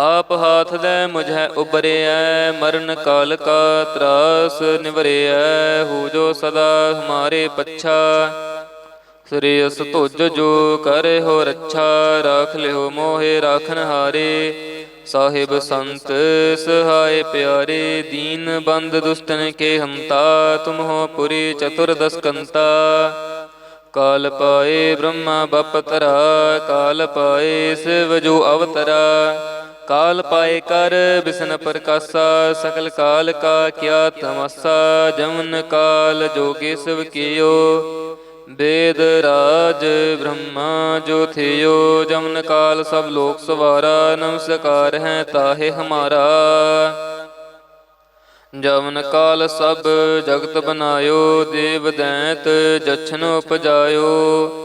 ਆਪ ਹਾਥ ਦੇ ਮੁਝੈ ਉਬਰਿਐ, ਮਰਨ ਕਾਲ ਕਾ ਤਰਾਸ ਨਿਵਰਿਐ, ਹੋ ਜੋ ਸਦਾ ਹਮਾਰੇ ਪੱਛਾ। ਸ੍ਰੀ ਅਸ ਤੁਜ ਜੋ ਕਰੇ ਹੋ ਰੱਛਾ, ਰਾਖ ਲਿਓ ਮੋਹਿ ਰਾਖਨ ਹਾਰੇ। ਸਾਹਿਬ ਸੰਤ ਸਹਾਇ ਪਿਆਰੇ, ਦੀਨ ਬੰਦ ਦੁਸ਼ਟਨ ਕੇ ਹੰਤਾ, ਤੁਮ ਹੋ ਪੁਰੀ ਚਤੁਰਦਸ ਕੰਤਾ ਕਾਲ ਪਾਏ ਬ੍ਰਹਮਾ ਬਪਤਰਾ ਕਾਲ ਪਾਏ ਸਿਵ ਜੋ ਅਵਤਰਾ। ਕਾਲ ਪਾਏ ਕਰ, ਬਿਸਨ ਪ੍ਰਕਾਸ਼ਾ ਸਕਲ ਕਾਲ ਕਾ ਕਿਆ ਤਮਸਾ, ਜਮਨ ਕਾਲ ਜੋਗੇ ਸਭ ਕੀਓ। ਵੇਦ ਰਾਜ ਬ੍ਰਹਮਾ ਜੋ ਥਿਓ, ਜਮਨ ਕਾਲ ਸਭ ਲੋਕ ਸਵਾਰਾ, ਨਮਸਕਾਰ ਹੈ ਤਾਹੇ ਹਮਾਰਾ। ਜਮਨ ਕਾਲ ਸਭ ਜਗਤ ਬਨਾਇਓ ਦੇਵ ਦੈਂਤ ਜਛਨ ਉਪਜਾਇਓ।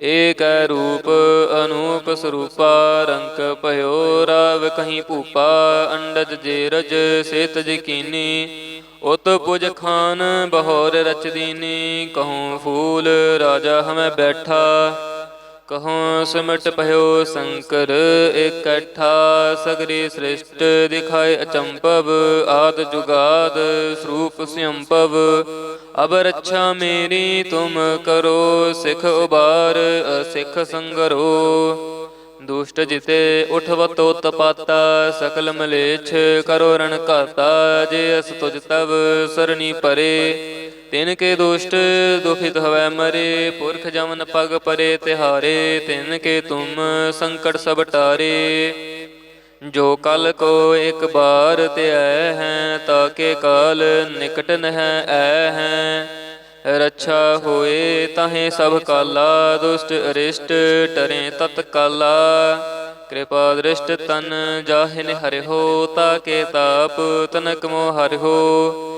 ਏਕ ਰੂਪ ਅਨੂਪ ਸਰੂਪਾ ਰੰਕ ਭਇਓ ਰਾਵ ਕਹੀਂ ਭੂਪਾ, ਅੰਡਜ ਜੇਰਜ ਸੇਤ ਜਕੀਨੀ ਉਤ ਪੁਜ ਖਾਨ ਬਹੋਰ ਰਚਦੀਨੀ ਕਹੂੰ ਫੂਲ ਰਾਜਾ ਹਮੈ ਬੈਠਾ। ਕਹੋ ਸਿਮਟ ਭਇਓ ਸ਼ੰਕਰ, ਇਕੱਠਾ ਸਗਰੀ ਸ੍ਰਿਸ਼ਟ, ਦਿਖਾਏ ਅਚੰਪਵ ਆਦ ਜੁਗਾਦ, ਸਰੂਪ ਸਿਅੰਪਵ ਅਬ ਰੱਛਾ ਮੇਰੀ, ਤੁਮ ਕਰੋ ਸਿਖ ਉਬਾਰ, ਅਸਿਖ ਸੰਗਰੋ। ਦੁਸ਼ਟ ਜਿਤੇ ਉਠਵਤੋ ਤਪਾਤਾ, ਸਕਲ ਮਲੇਛ, ਕਰੋ ਰਣ ਘਾਤਾ, ਜੇ ਅਸ ਤੁਜ ਤਵ ਸਰਨੀ ਪਰੇ। ਤਿਨ ਕੇ ਦੁਸ਼ਟ, ਦੁਖਿਤ ਹਵੈ ਮਰੇ, ਪੁਰਖ ਜਮਨ ਪਗ ਪਰੇ ਤਿਹਾਰੇ, ਤਿਨ ਕੇ ਤੁਮ ਸੰਕਟ ਸਭ ਟਾਰੇ। ਜੋ ਕਲ ਕੋ ਇੱਕ ਬਾਰ ਧਿਐ ਹੈ ਤਾਕੇ ਕਾਲ ਨਿਕਟ ਨਹਿ ਐ ਹੈ। ਰੱਛਾ ਹੋਏ ਤਾਹੇ ਸਭ ਕਾਲਾ, ਦੁਸ਼ਟ ਅਰਿਸ਼ਟ ਟਰੇ ਤਤ ਕਾਲਾ। ਕਿਰਪਾ ਦ੍ਰਿਸ਼ਟ ਤਨ ਜਾਹਿਨ ਤਾ ਕੇ ਤਾਪ ਤਨਕ ਮੋ ਹੋ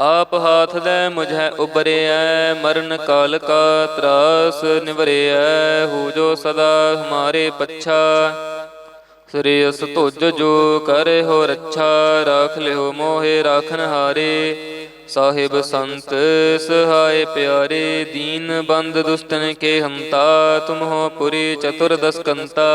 ਆਪ ਹਾਥ ਦੇ ਮੁਝੈ ਉਬਰਿਐ, ਮਰਨ ਕਾਲ ਕਾ ਤਰਾਸ ਨਿਵਰਿਐ, ਹੋ ਜੋ ਸਦਾ ਹਮਾਰੇ ਪੱਛਾ। ਸ੍ਰੀ ਅਸ ਤੁਜ ਜੋ ਕਰੇ ਹੋ ਰੱਛਾ, ਰਾਖ ਲਿਓ ਮੋਹਿ ਰਾਖਨ ਹਾਰੇ। ਸਾਹਿਬ ਸੰਤ ਸਹਾਇ ਪਿਆਰੇ, ਦੀਨ ਬੰਦ ਦੁਸ਼ਟਨ ਕੇ ਹੰਤਾ, ਤੁਮ ਹੋ ਪੁਰੀ ਚਤੁਰਦਸ ਕੰਤਾ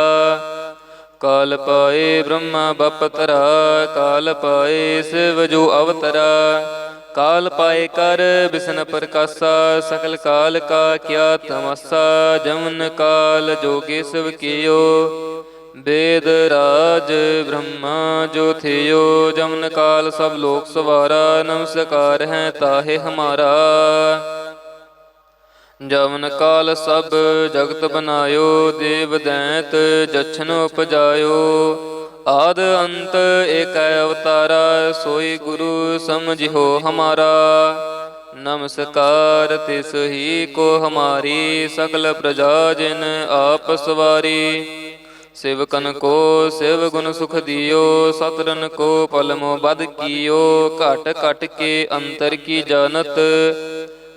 ਕਾਲ ਪਾਏ ਬ੍ਰਹਮਾ ਬਪਤਰਾ ਕਾਲ ਪਾਏ ਸਿਵ ਜੋ ਅਵਤਰਾ। ਕਾਲ ਪਾਏ ਕਰ, ਬਿਸਨ ਪ੍ਰਕਾਸਾ ਸਕਲ ਕਾਲ ਕਾ ਕਿਆ ਤਮਸਾ, ਜਮਨ ਕਾਲ ਜੋਗੇ ਸਭ ਕੀਓ। ਵੇਦ ਰਾਜ ਬ੍ਰਹਮਾ ਜੋ ਥਿਓ, ਜਮਨ ਕਾਲ ਸਭ ਲੋਕ ਸਵਾਰਾ, ਨਮਸਕਾਰ ਹੈ ਤਾਹੇ ਹਮਾਰਾ। ਜਵਨ ਕਾਲ ਸਭ ਜਗਤ ਬਨਾਇਓ ਦੇਵ ਦੈਂਤ ਜਛਨ ਉਪਜਾਇਓ। ਆਦ ਅੰਤ ਏਕ ਅਵਤਾਰਾ, ਸੋਈ ਗੁਰੂ ਸਮਝਿਓ ਹਮਾਰਾ। ਨਮਸਕਾਰ, ਤਿਸ ਹੀ ਕੋ ਹਮਾਰੀ, ਸਗਲ ਪ੍ਰਜਾ ਜਿਨ ਆਪ ਸਵਾਰੀ। ਸਿਵਕਨ ਕੋ ਸਿਵ ਗੁਣ ਸੁਖ ਦਿਓ ਸਤਰਨ ਕੋ ਪਲਮੋ ਬਦ ਕੀਓ। ਘਟ ਘਟ ਕੇ ਅੰਤਰ ਕੀ ਜਾਣਤ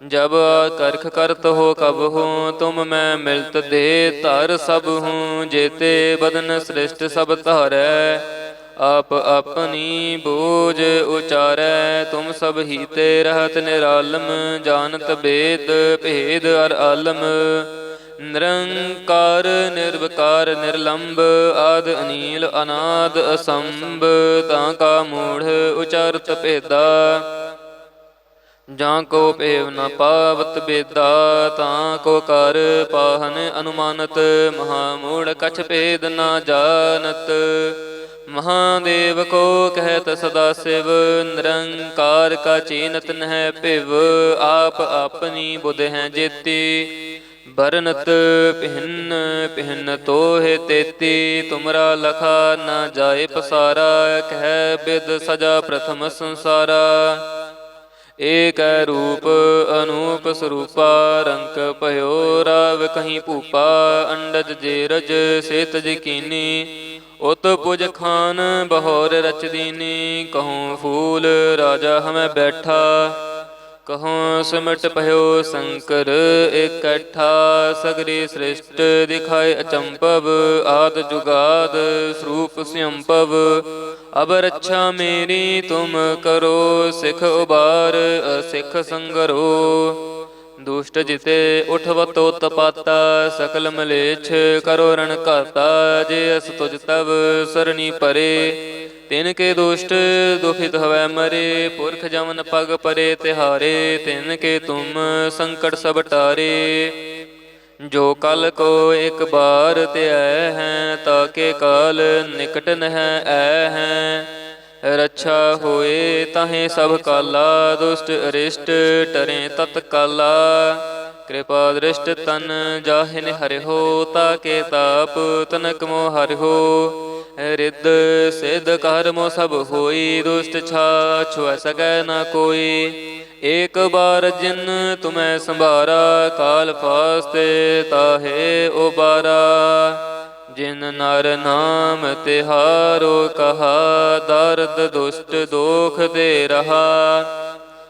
ਜਬ ਕਰਖ ਕਰਤ ਹੋ ਕਬ ਹੂੰ, ਤੁਮ ਮੈਂ ਮਿਲਤ ਦੇ ਧਰ ਸਭ ਹੂੰ, ਜੇਤੇ ਬਦਨ ਸ੍ਰਿਸ਼ਟ ਸਭ ਧਾਰੈ। ਆਪ ਆਪਣੀ ਬੋਝ ਉਚਾਰੈ, ਤੁਮ ਸਭ ਹੀ ਤੇ ਰਹਤ ਨਿਰਾਲਮ, ਜਾਣਤ ਬੇਦ ਭੇਦ ਅਰ ਆਲਮ। ਨਿਰੰਕਾਰ, ਨਿਰਵਕਾਰ ਨਿਰਲੰਭ ਆਦ ਅਨੀਲ, ਅਨਾਦ ਅਸੰਭ, ਤਾਂ ਕਾ ਮੂੜ ਉਚਾਰਤ ਭੇਦਾ। ਜਾਂ ਕੋ ਪੇਵ ਨ ਪਾਵਤ ਬੇਦਾ, ਤਾਂ ਕੋ ਕਰ ਪਾਹਨ ਅਨੁਮਾਨਤ, ਮਹਾ ਮੂੜ ਕਛ ਭੇਦ ਨਾ ਜਾਣਤ। ਮਹਾਦੇਵ ਕੋ ਕਹਿਤ ਸਦਾ ਸਿਵ, ਨਿਰੰਕਾਰ ਕਾ ਚੀਨਤ ਨਹਿ ਭਿਵ, ਆਪ ਆਪਣੀ ਬੁਧ ਹੈ ਜੇਤੀ। ਬਰਨਤ ਪਹਿਨ ਪਹਿਨ ਤੋਹਿ ਤੇਤੀ, ਤੁਮਰਾ ਲਖਾ ਨਾ ਜਾਏ ਪਸਾਰਾ, ਕਹਿ ਬਿਦ ਸਜਾ ਪ੍ਰਥਮ ਸੰਸਾਰਾ। ਏਕ ਰੂਪ ਅਨੂਪ ਸਰੂਪਾ, ਰੰਕ ਭਇਓ ਰਾਵ ਕਹੀਂ ਭੂਪਾ, ਅੰਡਜ ਜੇਰਜ ਸੇਤ ਜਕੀਨੀ ਉਤ ਪੁਜ ਖਾਨ ਬਹੋਰ ਰਚ ਦੀਨੀ, ਕਹੂੰ ਫੂਲ ਰਾਜਾ ਹਮੈ ਬੈਠਾ। ਕਹੋ ਸਿਮਟ ਭਇਓ ਸ਼ੰਕਰ, ਇਕੱਠਾ ਸਗਰੀ ਸ੍ਰਿਸ਼ਟ ਦਿਖਾਏ ਅਚੰਪਵ ਆਦ ਜੁਗਾਦ ਸਰੂਪ ਸਿਅੰਪਵ ਅਬ ਰੱਛਾ ਮੇਰੀ, ਤੁਮ ਕਰੋ ਸਿਖ ਉਬਾਰ, ਅਸਿਖ ਸੰਗਰੋ। ਦੁਸ਼ਟ ਜਿਤੇ ਉਠਵਤੋ ਤਪਾਤਾ, ਸਕਲ ਮਲੇਛ ਕਰੋ ਰਣ ਘਾਤਾ, ਜੇ ਅਸ ਤੁਜ ਤਵ ਸਰਣੀ ਪਰੇ। ਤਿਨ ਕੇ ਦੁਸ਼ਟ, ਦੁਖਿਤ ਹਵੈ ਮਰੇ, ਪੁਰਖ ਜਮਨ ਪਗ ਪਰੇ ਤਿਹਾਰੇ, ਤਿਨ ਕੇ ਤੁਮ ਸੰਕਟ ਸਭ ਟਾਰੇ। ਜੋ ਕਲ ਕੋ ਇੱਕ ਬਾਰ ਧਿਐ ਹੈ ਤਾਕੇ ਕਾਲ ਨਿਕਟ ਨਹਿ ਐ ਹੈ। ਰੱਛਾ ਹੋਏ ਤਾਹੇ ਸਭ ਕਾਲਾ, ਦੁਸ਼ਟ ਅਰਿਸ਼ਟ ਟਰੇ ਤਤ ਕਾਲਾ ਕਿਰਪਾ ਦ੍ਰਿਸ਼ਟ ਤਨ ਜਾਹਿਨ ਹਰਿਓ ਤਾਕੇ ਤਾਪ ਤਨਕ ਮੋ ਹਰਿਓ ਰਿੱਧ ਸਿਧ ਕਰਮੋ ਸਭ ਹੋਈ, ਦੁਸ਼ਟ ਛਾ ਛੁਐ ਸਕੈ ਨਾ ਕੋਈ। ਏਕ ਬਾਰ ਜਿਨ ਤੁਮੈ ਸੰਭਾਰਾ, ਕਾਲ ਫਾਸਤੇ ਤਾਹੇ ਉਬਾਰਾ। ਜਿਨ ਨਰ ਨਾਮ ਤਿਹਾਰੋ ਕਹਾ, ਦਰਦ ਦੁਸ਼ਟ ਦੋਖ ਦੇ ਰਹਾ।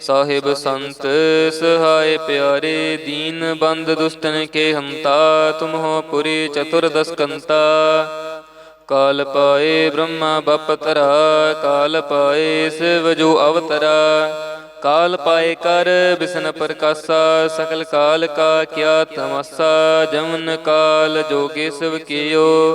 ਸਾਹਿਬ ਸੰਤ ਸਹਾਇ ਪਿਆਰੇ, ਦੀਨ ਬੰਦ ਦੁਸ਼ਟਨ ਕੇ ਹੰਤਾ, ਤੁਮ ਹੋ ਪੁਰੀ ਚਤੁਰਦਸ ਕੰਤਾ। ਕਾਲ ਪਾਏ ਬ੍ਰਹਮਾ ਬਪਤਰਾ ਕਾਲ ਪਾਏ ਸਿਵ ਜੋ ਅਵਤਰਾ। ਕਾਲ ਪਾਏ ਕਰ ਬਿਸਨ ਪ੍ਰਕਾਸਾ, ਸਕਲ ਕਾਲ ਕਾ ਕਿਆ ਤਮਸਾ, ਜਮਨ ਕਾਲ ਜੋਗੇ ਸਿਵ ਕੀਓ।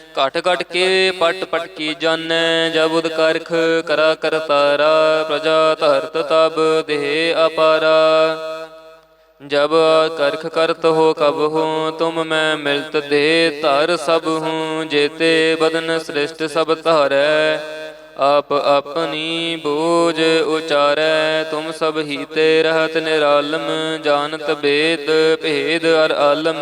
ਘਟ ਘਟ ਕੇ ਪਟ ਪਟ ਕੀ ਜਾਣੈ ਜਬ ਉਦਕਰਖ ਕਰਾ ਤਾਰਾ, ਪ੍ਰਜਾ ਧਰਤ ਤਬ ਦੇਹ ਅਪਾਰਾ। ਜਬ ਕਰਖ ਕਰਤ ਹੋ ਕਬ ਹੂੰ, ਤੁਮ ਮੈਂ ਮਿਲਤ ਦੇ ਧਰ ਸਭ ਹੂੰ, ਜੇਤੇ ਬਦਨ ਸ੍ਰਿਸ਼ਟ ਸਭ ਧਾਰੈ। ਆਪ ਆਪਣੀ ਬੋਝ ਉਚਾਰੈ, ਤੁਮ ਸਭ ਹੀ ਤੇ ਰਹਤ ਨਿਰਾਲਮ, ਜਾਣਤ ਬੇਦ ਭੇਦ ਅਰ ਆਲਮ।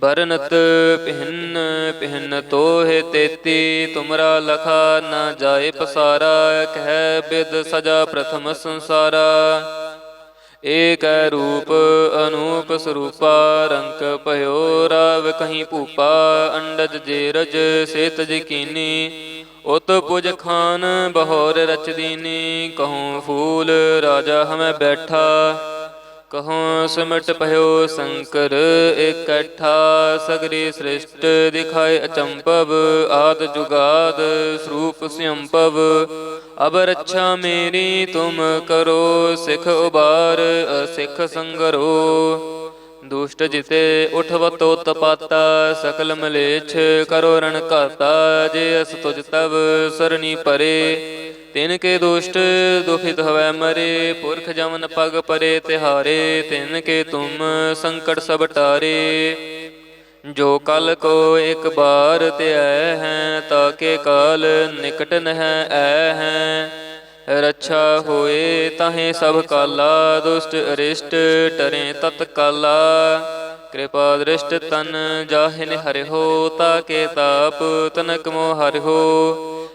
ਬਰਨਤ ਪਹਿਨ ਪਹਿਨ ਤੋਹਿ ਤੇਤੀ, ਤੁਮਰਾ ਲਖਾ ਨਾ ਜਾਏ ਪਸਾਰਾ, ਕਹਿ ਬਿਦ ਸਜਾ ਪ੍ਰਥਮ ਸੰਸਾਰਾ। ਏਕ ਰੂਪ, ਅਨੂਪ ਸਰੂਪਾ, ਰੰਕ ਭਇਓ ਰਾਵ ਕਹੀਂ ਭੂਪਾ, ਅੰਡਜ ਜੇਰਜ ਸੇਤ ਜਕੀਨੀ। ਉਤ ਪੁਜ ਖਾਨ, ਬਹੋਰ ਰਚਦੀਨੀ ਕਹੂੰ ਫੂਲ ਰਾਜਾ ਹਮੈ ਬੈਠਾ। ਕਹੂੰ ਸਿਮਟ ਭਇਓ ਸ਼ੰਕਰ, ਇਕੱਠਾ ਸਗਰੀ ਸ੍ਰਿਸ਼ਟ ਦਿਖਾਏ ਅਚੰਪਵ ਆਦ ਜੁਗਾਦ ਸਰੂਪ ਸਿਅੰਪਵ ਅਬ ਰੱਛਾ ਮੇਰੀ, ਤੁਮ ਕਰੋ ਸਿਖ ਉਬਾਰ, ਅਸਿਖ ਸੰਗਰੋ। ਦੁਸ਼ਟ ਜਿਤੇ ਉਠਵਤੋ ਤਪਾਤਾ, ਸਕਲ ਮਲੇਛ ਕਰੋ ਰਣ ਘਾਤਾ, ਜੇ ਅਸ ਤੁਜ ਤਵ ਸਰਨੀ ਪਰੇ। ਤਿਨ ਕੇ ਦੁਸ਼ਟ, ਦੁਖਿਤ ਹਵੈ ਮਰੇ, ਪੁਰਖ ਜਮਨ ਪਗ ਪਰੇ ਤਿਹਾਰੇ, ਤਿਨ ਕੇ ਤੁਮ ਸੰਕਟ ਸਭ ਟਾਰੇ। ਜੋ ਕਲ ਕੋ ਇੱਕ ਬਾਰ ਤੇ ਹੈ ਹੈ ਤਾਕੇ ਕਾਲ ਨਿਕਟ ਨਹਿ ਐ ਹੈ। ਰੱਛਾ ਹੋਏ ਤਾਹੇ ਸਭ ਕਾਲਾ, ਦੁਸ਼ਟ ਅਰਿਸ਼ਟ ਟਰੇ ਤਤ ਕਾਲਾ। ਕਿਰਪਾ ਦ੍ਰਿਸ਼ਟ ਤਨ ਜਾਹਿਨ ਹਰਿ ਤਾਕੇ ਤਾਪ ਤਨਕ ਮੋ ਹਰਿ ਹੋ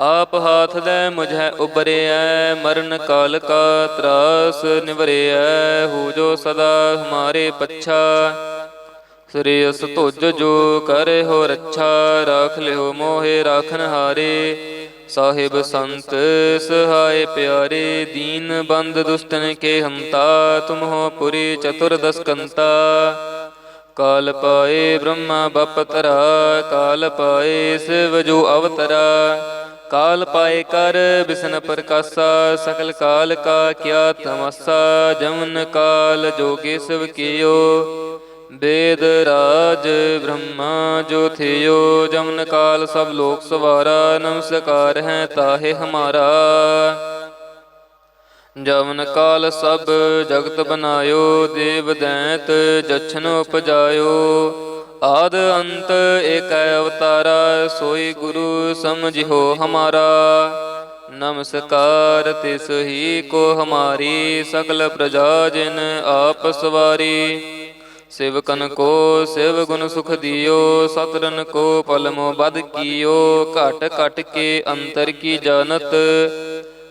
ਆਪ ਹਾਥ ਦੇ ਮੁਝੈ ਉਬਰਿਐ, ਮਰਨ ਕਾਲ ਕਾ ਤਰਾਸ ਨਿਵਰਿਐ, ਹੋ ਜੋ ਸਦਾ ਹਮਾਰੇ ਪੱਛਾ। ਸ੍ਰੀ ਅਸ ਤੁਜ ਜੋ ਕਰੇ ਹੋ ਰੱਛਾ, ਰਾਖ ਲਿਓ ਮੋਹਿ ਰਾਖਨ ਹਾਰੇ। ਸਾਹਿਬ ਸੰਤ ਸਹਾਇ ਪਿਆਰੇ, ਦੀਨ ਬੰਦ ਦੁਸ਼ਟਨ ਕੇ ਹੰਤਾ, ਤੁਮ ਹੋ ਪੁਰੀ ਚਤੁਰਦਸ ਕੰਤਾ। ਕਾਲ ਪਾਏ ਬ੍ਰਹਮਾ ਬਪ ਤਰਾ, ਕਾਲ ਪਾਏ ਸਿਵ ਜੋ ਅਵਤਰਾ। ਕਾਲ ਪਾਏ ਕਰ, ਬਿਸਨ ਪ੍ਰਕਾਸਾ ਸਕਲ ਕਾਲ ਕਾ ਕਿਆ ਤਮਸਾ, ਜਮਨ ਕਾਲ ਜੋਗੇ ਸਭ ਕੀਓ। ਵੇਦ ਰਾਜ ਬ੍ਰਹਮਾ ਜੋ ਥਿਓ, ਜਮਨ ਕਾਲ ਸਭ ਲੋਕ ਸਵਾਰਾ, ਨਮਸਕਾਰ ਹੈ ਤਾਹੇ ਹਮਾਰਾ। ਜਮਨ ਕਾਲ ਸਭ ਜਗਤ ਬਨਾਇਓ, ਦੇਵ ਦੈਂਤ ਜਛਨ ਉਪਜਾਇਓ। ਆਦ ਅੰਤ ਏਕ ਅਵਤਾਰਾ, ਸੋਈ ਗੁਰੂ ਸਮਝਿਓ ਹਮਾਰਾ। ਨਮਸਕਾਰ ਤਿਸ ਹੀ ਕੋ ਹਮਾਰੀ, ਸਗਲ ਪ੍ਰਜਾ ਜਿਨ ਆਪ ਸਵਾਰੀ। ਸਿਵਕਨ ਕੋ ਸਿਵ ਗੁਣ ਸੁਖ ਦਿਓ ਸਤਰਨ ਕੋ ਪਲਮੋ ਬਦ ਕੀਓ। ਘਟ ਘਟ ਕੇ ਅੰਤਰ ਕੀ ਜਾਣਤ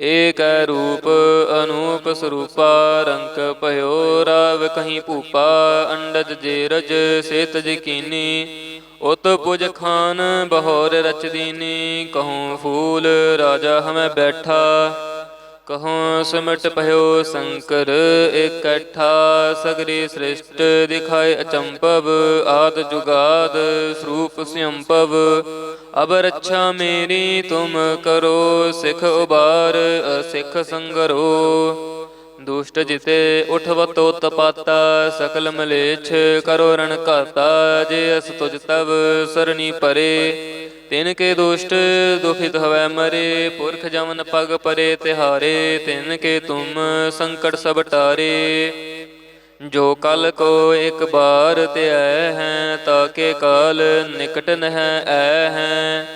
ਏਕ ਰੂਪ ਅਨੂਪ ਸਰੂਪਾ ਰੰਕ ਭਇਓ ਰਾਵ ਕਹੀਂ ਭੂਪਾ, ਅੰਡਜ ਜੇਰਜ ਸੇਤ ਜਕੀਨੀ ਉਤ ਪੁਜ ਖਾਨ ਬਹੋਰ ਰਚਦੀਨੀ ਕਹੂੰ ਫੂਲ ਰਾਜਾ ਹਮੈ ਬੈਠਾ। ਕਹੂੰ ਸਿਮਟ ਭਇਓ ਸ਼ੰਕਰ, ਇਕੱਠਾ ਸਗਰੀ ਸ੍ਰਿਸ਼ਟ ਦਿਖਾਏ ਅਚੰਪਵ ਆਦ ਜੁਗਾਦ, ਸਰੂਪ ਸਿਅੰਪਵ ਅਬ ਰੱਛਾ ਮੇਰੀ, ਤੁਮ ਕਰੋ ਸਿਖ ਉਬਾਰ, ਅਸਿਖ ਸੰਗਰੋ। ਦੁਸ਼ਟ ਜਿਤੇ ਉਠਵਤੋ ਤਪਾਤਾ, ਸਕਲ ਮਲੇਛ, ਕਰੋ ਰਣ ਘਾਤਾ, ਜੇ ਅਸ ਤੁਜ ਤਵ, ਸਰਣੀ ਪਰੇ। ਤਿਨ ਕੇ ਦੁਸ਼ਟ, ਦੁਖਿਤ ਹਵੈ ਮਰੇ, ਪੁਰਖ ਜਮਨ ਪਗ ਪਰੇ ਤਿਹਾਰੇ, ਤਿਨ ਕੇ ਤੁਮ ਸੰਕਟ ਸਭ ਟਾਰੇ। ਜੋ ਕਲ ਕੋ ਇੱਕ ਬਾਰ ਧਿਆ ਹੈ ਤਾਕੇ ਕਾਲ ਨਿਕਟ ਨਹਿ ਐ ਹੈ।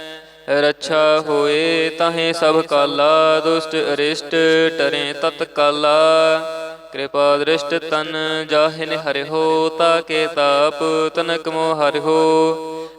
ਰੱਛਾ ਹੋਏ ਤਾਹੇ ਸਭ ਕਾਲਾ, ਦੁਸ਼ਟ ਅਰਿਸ਼ਟ ਟਰੇ ਤਤ ਕਾਲਾ। ਕਿਰਪਾ ਦ੍ਰਿਸ਼ਟ ਤਨ ਜਾਹਿਨ ਤਾ ਕੇ ਤਾਪ ਤਨਕ ਮੋ ਹਰਿਓ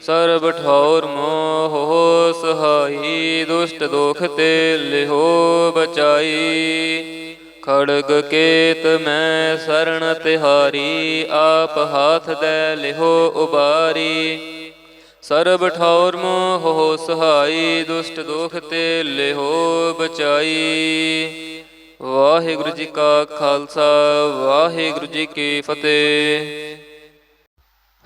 ਸਰਬ ਠੌਰ ਮੋਹ ਸਹਾਈ, ਦੁਸ਼ਟ ਦੋਖ ਤੇ ਲਿਹੋ ਬਚਾਈ। ਖੜਗ ਕੇਤ ਮੈਂ ਸਰਣ ਤਿਹਾਰੀ, ਆਪ ਹਾਥ ਦੇ ਲਿਹੋ ਉਬਾਰੀ। ਸਰਬ ਠੌਰ ਮੋਹ ਸਹਾਈ, ਦੁਸ਼ਟ ਦੋਖ ਤੇ ਲਿਹੋ ਬਚਾਈ। ਵਾਹਿਗੁਰੂ ਜੀ ਕਾ ਖਾਲਸਾ, ਵਾਹਿਗੁਰੂ ਜੀ ਕੀ ਫਤਿਹ।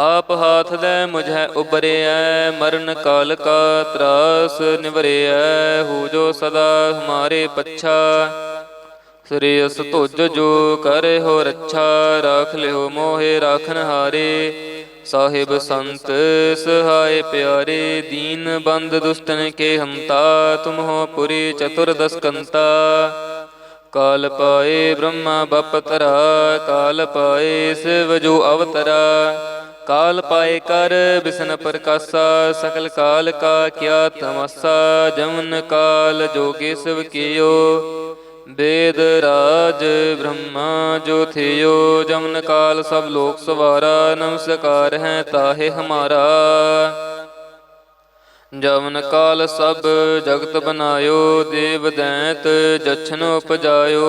ਆਪ ਹਾਥ ਦੇ ਮੁਝੈ ਉਬਰਿਐ, ਮਰਨ ਕਾਲ ਕਾ ਤਰਾਸ ਨਿਵਰਿਐ, ਹੋ ਜੋ ਸਦਾ ਹਮਾਰੇ ਪੱਛਾ। ਸ੍ਰੀ ਅਸ ਤੁਜ ਜੋ ਕਰੇ ਹੋ ਰੱਛਾ, ਰਾਖ ਲਿਓ ਮੋਹਿ ਰਾਖਨ ਹਾਰੇ। ਸਾਹਿਬ ਸੰਤ ਸਹਾਇ ਪਿਆਰੇ, ਦੀਨ ਬੰਦ ਦੁਸ਼ਟਨ ਕੇ ਹੰਤਾ, ਤੁਮ ਹੋ ਪੁਰੀ ਚਤੁਰਦਸ ਕੰਤਾ ਕਾਲ ਪਾਏ ਬ੍ਰਹਮਾ ਬਪਤਰਾ, ਕਾਲ ਪਾਏ ਸਿਵ ਜੋ ਅਵਤਰਾ। ਕਾਲ ਪਾਏ ਕਰ, ਬਿਸਨ ਪ੍ਰਕਾਸਾ ਸਕਲ ਕਾਲ ਕਾ ਕਿਆ ਤਮਸਾ, ਜਮਨ ਕਾਲ ਜੋਗੇ ਸਭ ਕੀਓ। ਵੇਦ ਰਾਜ ਬ੍ਰਹਮਾ ਜੋ ਥਿਓ, ਜਮਨ ਕਾਲ ਸਭ ਲੋਕ ਸਵਾਰਾ, ਨਮਸਕਾਰ ਹੈ ਤਾਹੇ ਹਮਾਰਾ। ਜਵਨ ਕਾਲ ਸਭ ਜਗਤ ਬਨਾਇਓ ਦੇਵ ਦੈਂਤ ਜਛਨ ਉਪਜਾਇਓ।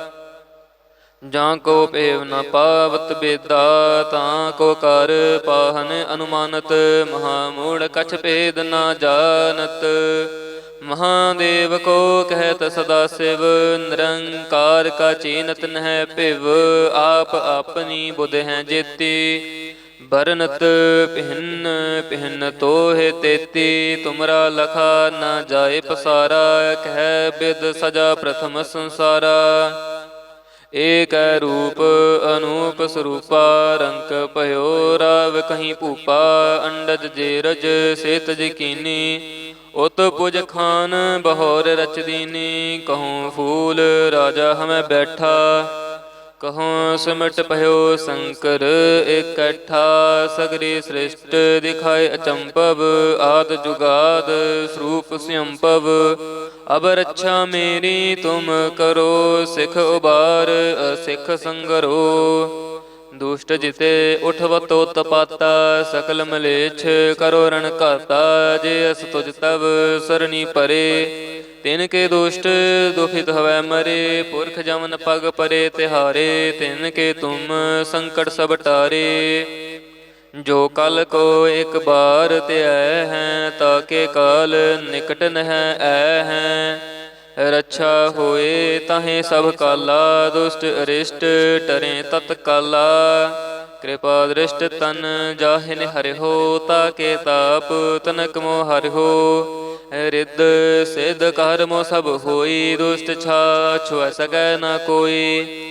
ਜਾਂ ਕੋ ਪੇਵ ਨ ਪਾਵਤ ਬੇਦਾ, ਤਾਂ ਕੋ ਕਰ ਪਾਹਨ ਅਨੁਮਾਨਤ ਮਹਾ ਮੂੜ ਕਛ ਭੇਦ ਨਾ ਜਾਣਤ। ਮਹਾਦੇਵ ਕੋ ਕਹਿਤ ਸਦਾ ਸਿਵ, ਨਿਰੰਕਾਰ ਕਾ ਚੀਨਤ ਨਹਿ ਭਿਵ, ਆਪ ਆਪਣੀ ਬੁਧ ਹੈ ਜੇਤੀ। ਬਰਨਤ ਪਹਿਨ ਪਹਿਨ ਤੋਹਿ ਤੇਤੀ, ਤੁਮਰਾ ਲਖਾ ਨਾ ਜਾਏ ਪਸਾਰਾ, ਕਹਿ ਬਿਦ ਸਜਾ ਪ੍ਰਥਮ ਸੰਸਾਰਾ। ਏਕ ਰੂਪ ਅਨੂਪ ਸਰੂਪਾ ਰੰਕ ਭਇਓ ਰਾਵ ਕਹੀਂ ਭੂਪਾ, ਅੰਡਜ ਜੇਰਜ ਸੇਤ ਜਕੀਨੀ ਉਤ ਪੁਜ ਖਾਨ ਬਹੋਰ ਰਚਦੀਨੀ ਕਹੂੰ ਫੂਲ ਰਾਜਾ ਹਮੈ ਬੈਠਾ। ਕਹੂੰ ਸਿਮਟ ਭਇਓ ਸ਼ੰਕਰ ਇਕੱਠਾ ਸਗਰੀ ਸ੍ਰਿਸ਼ਟ ਦਿਖਾਏ ਅਚੰਪਵ ਆਦ ਜੁਗਾਦ ਸਰੂਪ ਸਿਅੰਪਵ ਅਬ ਰੱਛਾ ਮੇਰੀ ਤੁਮ ਕਰੋ, ਸਿਖ ਉਬਾਰ, ਅਸਿਖ ਸੰਗਰੋ। ਦੁਸ਼ਟ ਜਿਤੇ ਉਠਵਤੋ ਤਪਾਤਾ, ਸਕਲ ਮਲੇਛ ਕਰੋ ਰਣ ਘਾਤਾ। ਜੇ ਅਸ ਤੁਜ ਤਵ ਸਰਣੀ ਪਰੇ, ਤਿਨ ਕੇ ਦੁਸ਼ਟ ਦੁਖਿਤ ਹਵੈ ਮਰੇ। ਪੁਰਖ ਜਮਨ ਪਗ ਪਰੇ ਤਿਹਾਰੇ, ਤਿਨ ਕੇ ਤੁਮ ਸੰਕਟ ਸਭ ਟਾਰੇ। ਜੋ ਕਲ ਕੋ ਇੱਕ ਬਾਰ ਧਿਆ ਹੈ ਤਾਕੇ ਕਾਲ ਨਿਕਟ ਨਹਿ ਐ ਹੈ। ਰੱਛਾ ਹੋਏ ਤਾਹੇ ਸਭ ਕਾਲਾ, ਦੁਸ਼ਟ ਅਰਿਸ਼ਟ ਟਰੇ ਤਤ ਕਾਲਾ ਕਿਰਪਾ ਦ੍ਰਿਸ਼ਟ ਤਨ ਜਾਹਿਨ ਹਰਿਓ ਤਾਕੇ ਤਾਪ ਤਨਕ ਮੋ ਹਰਿਓ ਰਿੱਧ ਸਿਧ ਕਰਮੋ ਸਭ ਹੋਈ, ਦੁਸ਼ਟ ਛਾ ਛੁਐ ਸਕੈ ਨਾ ਕੋਈ।